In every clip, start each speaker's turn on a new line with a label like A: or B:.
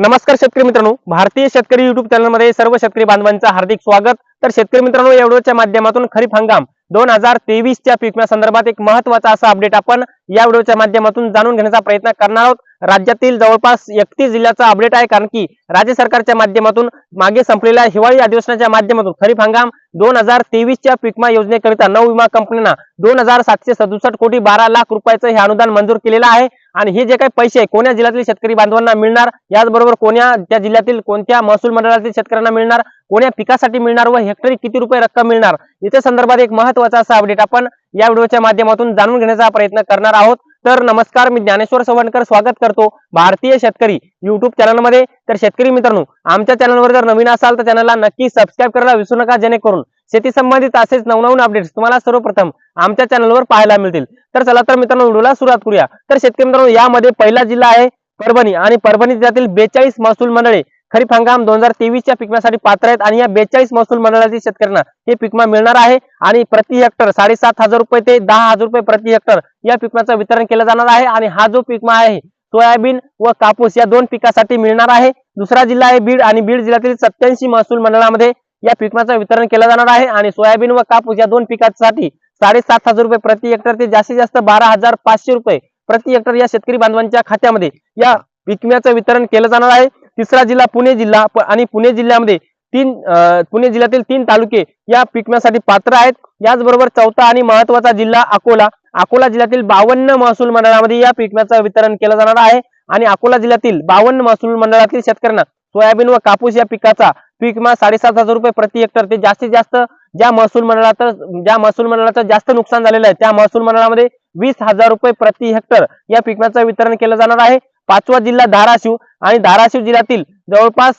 A: नमस्कार शेतकरी मित्रांनो. भारतीय शेतकरी युट्यूब चॅनलमध्ये सर्व शेतकरी बांधवांचं हार्दिक स्वागत. तर शेतकरी मित्रांनो या माध्यमातून खरीप हंगाम दोन हजार तेवीसच्या पिकम्या संदर्भात एक महत्त्वाचा असा अपडेट आपण या व्हिडिओच्या माध्यमातून जाणून घेण्याचा प्रयत्न करणार आहोत. राज्यातील जवळपास एकतीस जिल्ह्याचा अपडेट आहे कारण की राज्य सरकारच्या माध्यमातून मागे संपलेल्या हिवाळी अधिवेशनाच्या माध्यमातून खरीप हंगाम दोन हजार तेवीसच्या पीकमा योजनेकरिता नऊ विमा कंपन्यांना दोन हजार सातशे सदुसष्ट कोटी बारा लाख रुपयाचं हे अनुदान मंजूर केलेलं आहे. आणि हे जे काही पैसे कोण्या जिल्ह्यातील शेतकरी बांधवांना मिळणार? याचबरोबर कोण्या त्या जिल्ह्यातील कोणत्या महसूल मंडळातील शेतकऱ्यांना मिळणार? कोण्या पिकासाठी मिळणार व हेक्टरी किती रुपये रक्कम मिळणार? याच्या संदर्भात एक महत्त्वाचा असा अपडेट आपण या व्हिडिओच्या माध्यमातून जाणून घेण्याचा प्रयत्न करणार आहोत. तर नमस्कार मी ज्ञानेश्वर सवणकर. स्वागत करतो भारतीय शेतकरी युट्यूब चॅनलमध्ये तर शेतकरी मित्रांनो आमच्या चॅनलवर जर नवीन असाल तर चॅनलला नक्की सबस्क्राईब करायला विसरू नका जेणेकरून शेती संबंधित असेच नवनवीन अपडेट्स तुम्हाला सर्वप्रथम आमच्या चॅनलवर पाहायला मिळतील. तर चला तर मित्रांनो व्हिडिओला सुरुवात करूया. तर शेतकरी मित्रांनो यामध्ये पहिला जिल्हा आहे परभणी आणि परभणी जिल्ह्यातील बेचाळीस महसूल मंडळे. खरीप हंगाम दोन हजार तेवीसच्या पिकण्यासाठी पात्र आहेत आणि या बेचाळीस महसूल मंडळातील शेतकऱ्यांना हे पिकमा मिळणार आहे आणि प्रति हेक्टर साडेसात हजार रुपये ते दहा हजार रुपये प्रति हेक्टर या पिकमाचं वितरण केलं जाणार आहे आणि हा जो पिकमा आहे सोयाबीन व कापूस या दोन पिकासाठी मिळणार आहे. दुसरा जिल्हा आहे बीड आणि बीड जिल्ह्यातील सत्याऐंशी महसूल मंडळामध्ये या पिकमाचं वितरण केलं जाणार आहे आणि सोयाबीन व कापूस या दोन पिकासाठी साडेसात हजार रुपये प्रति हेक्टर ते जास्तीत जास्त बारा हजार पाचशे रुपये प्रति हेक्टर या शेतकरी बांधवांच्या खात्यामध्ये या पिकम्याचं वितरण केलं जाणार आहे. तिसरा जिल्हा पुणे जिल्हा आणि पुणे जिल्ह्यामध्ये तीन पुणे जिल्ह्यातील तीन तालुके या पिकम्यासाठी पात्र आहेत. याचबरोबर चौथा आणि महत्त्वाचा जिल्हा अकोला. अकोला जिल्ह्यातील बावन्न महसूल मंडळामध्ये या पिकण्याचं वितरण केलं जाणार आहे. आणि अकोला जिल्ह्यातील बावन्न महसूल मंडळातील शेतकऱ्यांना सोयाबीन व कापूस या पिकाचा पीकमा साडेसात हजार रुपये प्रति हेक्टर ते जास्तीत जास्त ज्या महसूल मंडळात ज्या महसूल मंडळाचं जास्त नुकसान झालेलं आहे त्या महसूल मंडळामध्ये वीस हजार रुपये प्रति हेक्टर या पिकम्याचं वितरण केलं जाणार आहे. पाचवा जिल्हा धाराशिव आणि धाराशिव जिल्ह्यातील जवळपास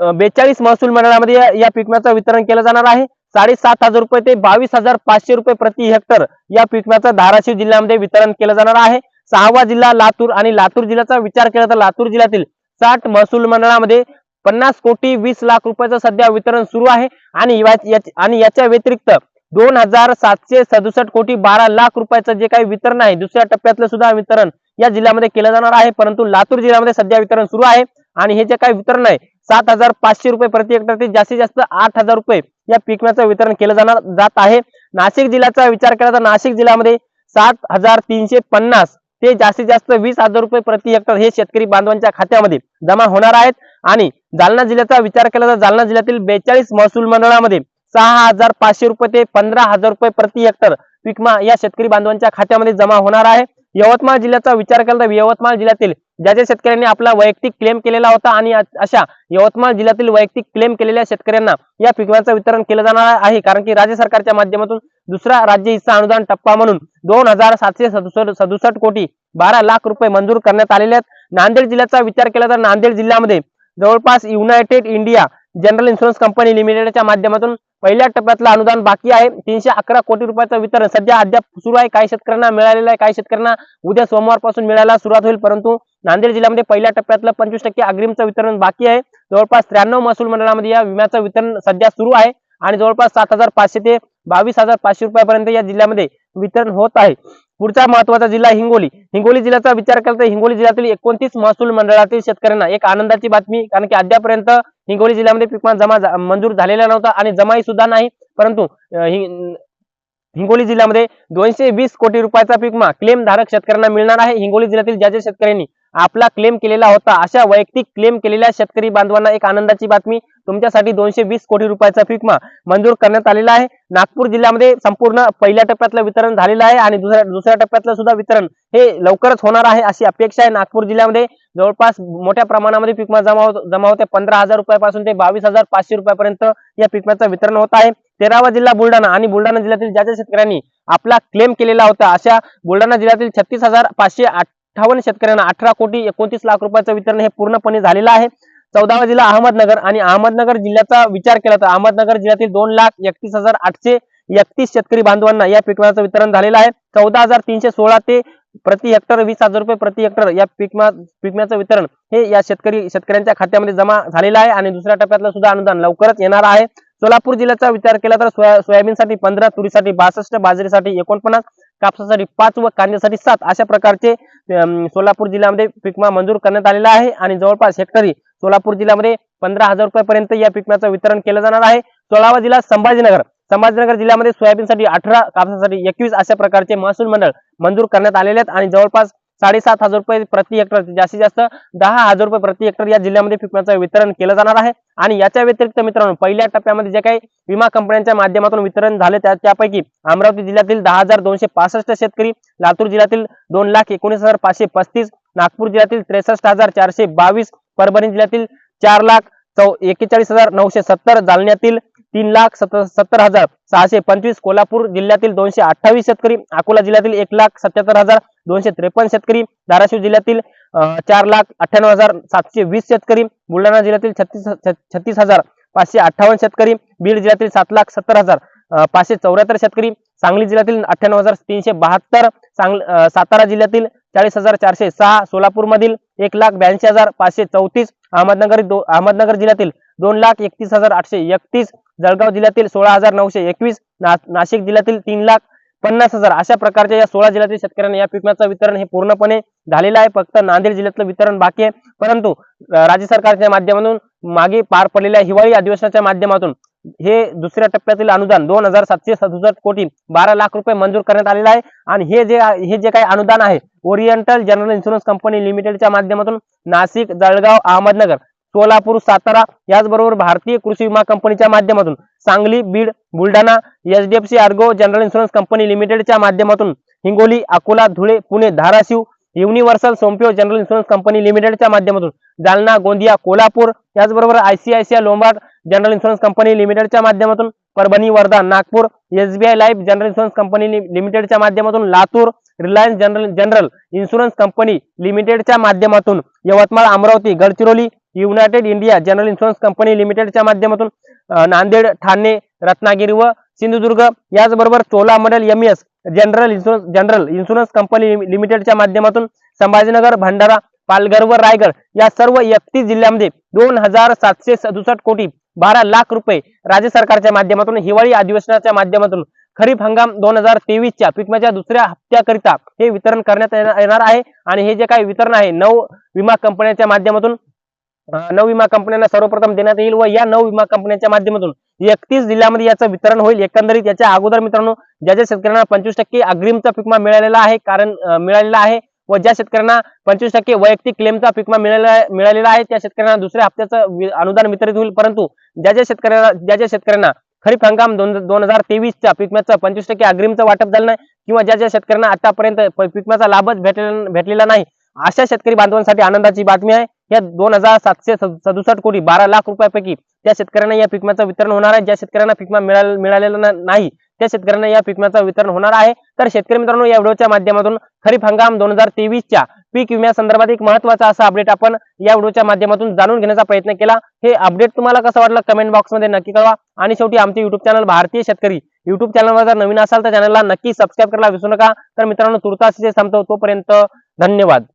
A: बेचाळीस महसूल मंडळामध्ये या- पिकम्याचं वितरण केलं जाणार आहे. साडेसात हजार रुपये ते बावीस हजार पाचशे रुपये प्रति हेक्टर या पिकम्याचं धाराशिव जिल्ह्यामध्ये वितरण केलं जाणार आहे. सहावा जिल्हा लातूर आणि लातूर जिल्ह्याचा विचार केला तर लातूर जिल्ह्यातील साठ महसूल मंडळामध्ये पन्नास कोटी वीस लाख रुपयाचं सध्या वितरण सुरू आहे. आणि या- आणि याच्या व्यतिरिक्त दोन हजार सातशे सदुसष्ट कोटी बारा लाख रुपयाचं जे काही वितरण आहे दुसऱ्या टप्प्यातलं सुद्धा वितरण या जिल्ह्यामध्ये केलं जाणार आहे परंतु लातूर जिल्ह्यामध्ये सध्या वितरण सुरू आहे आणि हे जे काही वितरण आहे सात हजार पाचशे रुपये प्रति हेक्टर ते जास्तीत जास्त आठ हजार रुपये या पिकम्याचं वितरण केलं जाणार जात आहे. नाशिक जिल्ह्याचा विचार केला तर नाशिक जिल्ह्यामध्ये सात हजार तीनशे पन्नास ते जास्तीत जास्त वीस हजार रुपये प्रति हेक्टर हे शेतकरी बांधवांच्या खात्यामध्ये जमा होणार आहेत. आणि जालना जिल्ह्याचा विचार केला तर जालना जिल्ह्यातील बेचाळीस महसूल मंडळामध्ये सहा हजार पाचशे रुपये ते पंधरा हजार रुपये प्रति हेक्टर पिकमा या शेतकरी बांधवांच्या खात्यामध्ये जमा होणार आहे. यवतमाळ जिल्ह्याचा विचार केला तर यवतमाळ जिल्ह्यातील ज्या ज्या शेतकऱ्यांनी आपला वैयक्तिक क्लेम केलेला होता आणि अशा यवतमाळ जिल्ह्यातील वैयक्तिक क्लेम केलेल्या शेतकऱ्यांना या पिकव्याचं वितरण केलं जाणार आहे. कारण की राज्य सरकारच्या माध्यमातून दुसरा राज्य हिस्सा अनुदान टप्पा म्हणून दोन हजार सातशे सदुसष्ट कोटी बारा लाख रुपये मंजूर करण्यात आलेले आहेत. नांदेड जिल्ह्याचा विचार केला तर नांदेड जिल्ह्यामध्ये जवळपास United India general insurance company लिमिटेडच्या माध्यमातून पहिल्या टप्प्यातलं अनुदान बाकी आहे. तीनशे अकरा कोटी रुपयाचं वितरण सध्या अद्याप सुरू आहे. काही शेतकऱ्यांना मिळालेलं आहे काही शेतकऱ्यांना उद्या सोमवारपासून मिळायला सुरुवात होईल. परंतु नांदेड जिल्ह्यामध्ये पहिल्या टप्प्यातलं पंचवीस टक्के अग्रिमचं वितरण बाकी आहे. जवळपास त्र्याण्णव महसूल मंडळामध्ये या विम्याचं वितरण सध्या सुरू आहे आणि जवळपास सात हजार पाचशे ते बावीस हजार पाचशे रुपयापर्यंत या जिल्ह्यामध्ये वितरण होत आहे. पुढचा महत्त्वाचा जिल्हा हिंगोली. हिंगोली जिल्ह्याचा विचार करता हिंगोली जिल्ह्यातील एकोणतीस महसूल मंडळातील शेतकऱ्यांना एक आनंदाची बातमी कारण की अद्यापर्यंत हिंगोली जिल्ह्यामध्ये पिकमा जमा मंजूर झालेला नव्हता आणि जमाही सुद्धा नाही. परंतु हिंगोली जिल्ह्यामध्ये दोनशे वीस कोटी रुपयाचा पिकमा क्लेम धारक शेतकऱ्यांना मिळणार आहे. हिंगोली जिल्ह्यातील ज्या ज्या शेतकऱ्यांनी आपला क्लेम केलेला होता अशा वैयक्तिक क्लेम केलेल्या शेतकरी बांधवांना एक आनंदाची बातमी. तुमच्यासाठी दोनशे वीस कोटी रुपयाचा पिकमा मंजूर करण्यात आलेला आहे. नागपूर जिल्ह्यामध्ये संपूर्ण पहिल्या टप्प्यातलं वितरण झालेलं आहे आणि दुसऱ्या दुसऱ्या टप्प्यातलं सुद्धा वितरण हे लवकरच होणार आहे अशी अपेक्षा आहे. नागपूर जिल्ह्यामध्ये जवळपास मोठ्या प्रमाणामध्ये पिकमा जमा होत जमा होते. पंधरा हजार रुपयापासून ते बावीस हजार पाचशे रुपयापर्यंत या पिकम्याचं वितरण होत आहे. तेरावा जिल्हा बुलढाणा आणि बुलढाणा जिल्ह्यातील ज्या ज्या शेतकऱ्यांनी आपला क्लेम केलेला होता अशा बुलढाणा जिल्ह्यातील छत्तीस हजार पाचशे अठ्ठावन्न शेतकऱ्यांना अठरा कोटी एकोणतीस लाख रुपयाचं वितरण हे पूर्णपणे झालेलं आहे. चौदावा जिल्हा अहमदनगर आणि अहमदनगर जिल्ह्याचा विचार केला तर अहमदनगर जिल्ह्यातील दोन लाख एकतीस हजार आठशे एकतीस शेतकरी बांधवांना या पीकमाचं वितरण झालेलं आहे. चौदा हजार तीनशे सोळा ते प्रति हेक्टर वीस हजार रुपये प्रति हेक्टर या पीकमा पीकम्याचं वितरण हे या शेतकरी शेतकऱ्यांच्या खात्यामध्ये जमा झालेलं आहे आणि दुसऱ्या टप्प्यातलं सुद्धा अनुदान लवकरच येणार आहे. सोलापूर जिल्ह्याचा विचार केला तर सोया सोयाबीनसाठी पंधरा तुरीसाठी बासष्ट बाजरीसाठी एकोणपन्नास कापसासाठी पाच व कांद्यासाठी सात अशा प्रकारचे सोलापूर जिल्ह्यामध्ये पिकमा मंजूर करण्यात आलेला आहे आणि जवळपास हेक्टरी सोलापूर जिल्ह्यामध्ये पंधरा हजार रुपयापर्यंत या पिकम्याचं वितरण केलं जाणार आहे. सोळावा जिल्हा संभाजीनगर. संभाजीनगर जिल्ह्यामध्ये सोयाबीनसाठी अठरा कापसासाठी एकवीस अशा प्रकारचे महसूल मंडळ मंजूर करण्यात आलेले आहेत आणि जवळपास साडेसात हजार रुपये प्रति हेक्टर जास्तीत जास्त दहा हजार रुपये प्रति हेक्टर या जिल्ह्यामध्ये पीक वितरण केलं जाणार आहे. आणि याच्या व्यतिरिक्त मित्रांनो पहिल्या टप्प्यामध्ये जे काही विमा कंपन्यांच्या माध्यमातून वितरण झाले त्या त्यापैकी अमरावती जिल्ह्यातील दहा हजार दोनशे पासष्ट शेतकरी लातूर जिल्ह्यातील दोन लाख एकोणीस हजार पाचशे पस्तीस नागपूर जिल्ह्यातील त्रेसष्ट हजार चारशे बावीस परभणी जिल्ह्यातील चार लाख चौ एकेचाळीस हजार नऊशे सत्तर जालन्यातील तीन लाख सत्तर सत्तर हजार सहाशे पंचवीस कोल्हापूर जिल्ह्यातील दोनशे अठ्ठावीस शेतकरी अकोला जिल्ह्यातील एक लाख सत्याहत्तर हजार दोनशे त्रेपन्न शेतकरी धाराशिव जिल्ह्यातील चार लाख अठ्ठ्याण्णव हजार सातशे वीस शेतकरी बुलढाणा जिल्ह्यातील छत्तीस छत्तीस हजार पाचशे अठ्ठावन्न शेतकरी बीड जिल्ह्यातील सात लाख सत्तर हजार पाचशे चौऱ्याहत्तर शेतकरी सांगली जिल्ह्यातील अठ्ठ्याण्णव हजार तीनशे बहात्तर सांग सातारा जिल्ह्यातील चाळीस हजार चारशे सहा सोलापूर मधील एक लाख ब्याऐंशी हजार पाचशे चौतीस अहमदनगर दो- अहमदनगर जिल्ह्यातील दोन लाख एकतीस हजार आठशे एकतीस जळगाव जिल्ह्यातील सोळा हजार नऊशे एकवीस नाशिक जिल्ह्यातील तीन लाख पन्नास हजार. अशा प्रकारच्या या सोळा जिल्ह्यातील शेतकऱ्यांना या पिकाचं वितरण हे पूर्णपणे झालेलं आहे. फक्त नांदेड जिल्ह्यातलं वितरण बाकी आहे. परंतु राज्य सरकारच्या माध्यमातून मागे पार पडलेल्या हिवाळी अधिवेशनाच्या माध्यमातून हे दुसऱ्या टप्प्यातील अनुदान दोन हजार सातशे सदुसष्ट कोटी बारा लाख रुपये मंजूर करण्यात आलेलं आहे. आणि हे जे हे जे काही अनुदान आहे ओरिएंटल जनरल इन्शुरन्स कंपनी लिमिटेडच्या माध्यमातून नाशिक जळगाव अहमदनगर सोलापूर सातारा याचबरोबर भारतीय कृषी विमा कंपनीच्या माध्यमातून Sangli Beed Buldhana HDFC Ergo general insurance company लिमिटेडच्या माध्यमातून Hingoli Akola Dhule Pune Dharashiv universal Sompo general insurance company लिमिटेडच्या माध्यमातून जालना गोंदिया कोल्हापूर याचबरोबर ICICI Lombard general insurance company लिमिटेडच्या माध्यमातून Parbhani Wardha Nagpur SBI life general insurance company लिमिटेडच्या माध्यमातून Latur Reliance general general insurance company लिमिटेडच्या माध्यमातून Yavatmal Amravati Gadchiroli United India general insurance company लिमिटेडच्या माध्यमातून नांदेड ठाणे रत्नागिरी व सिंधुदुर्ग याचबरोबर Cholamandalam M S general insurance general insurance company लिमिटेडच्या माध्यमातून संभाजीनगर भंडारा पालघर व रायगड या सर्व एकतीस जिल्ह्यामध्ये दोन हजार सातशे सदुसष्ट कोटी बारा लाख रुपये राज्य सरकारच्या माध्यमातून हिवाळी अधिवेशनाच्या माध्यमातून खरीप हंगाम दोन हजार तेवीसच्या पिकमाच्या दुसऱ्या हप्त्याकरिता हे वितरण करण्यात येणार येणार आहे. आणि हे जे काही वितरण आहे नऊ विमा कंपन्यांच्या माध्यमातून नऊ विमा कंपन्यांना सर्वप्रथम देण्यात येईल व या नऊ विमा कंपन्यांच्या माध्यमातून एकतीस जिल्ह्यामध्ये याचं वितरण होईल. एकंदरीत याच्या अगोदर मित्रांनो ज्या ज्या शेतकऱ्यांना पंचवीस टक्के अग्रिमचा पिकमा मिळालेला आहे कारण मिळालेला आहे व ज्या शेतकऱ्यांना पंचवीस टक्के वैयक्तिक क्लेमचा पिकमा मिळालेला मिळालेला आहे त्या शेतकऱ्यांना दुसऱ्या हप्त्याचं अनुदान वितरित होईल. परंतु ज्या ज्या शेतकऱ्यांना ज्या ज्या शेतकऱ्यांना खरीप हंगाम दोन दोन हजार तेवीसच्या पिकम्याचं पंचवीस टक्के अग्रिमचं वाटप झालं नाही किंवा ज्या ज्या शेतकऱ्यांना आतापर्यंत पिकम्याचा लाभच भेटलेला भेटलेला नाही अशा शेतकरी बांधवांसाठी आनंदाची बातमी आहे. या दोन हजार सातशे सदुसष्ट कोटी बारा लाख रुपयापैकी त्या शेतकऱ्यांना या पिकम्याचं वितरण होणार आहे ज्या शेतकऱ्यांना पिकमा मिळालेलं मिळालेला नाही त्या शेतकऱ्यांना या पिकम्याचं वितरण होणार आहे. तर शेतकरी मित्रांनो या व्हिडिओच्या माध्यमातून खरीप हंगाम दोन हजार तेवीसच्या पीक विम्यासंदर्भात एक महत्त्वाचा असा अपडेट आपण या व्हिडिओच्या माध्यमातून जाणून घेण्याचा प्रयत्न केला. हे अपडेट तुम्हाला कसं वाटलं कमेंट बॉक्समध्ये नक्की कळवा. आणि शेवटी आमचे युट्यूब चॅनल भारतीय शेतकरी युट्यूब चॅनलवर जर नवीन असाल तर चॅनलला नक्की सबस्क्राईब करायला विसरू नका. तर मित्रांनो तुर्तास संपतो तोपर्यंत धन्यवाद.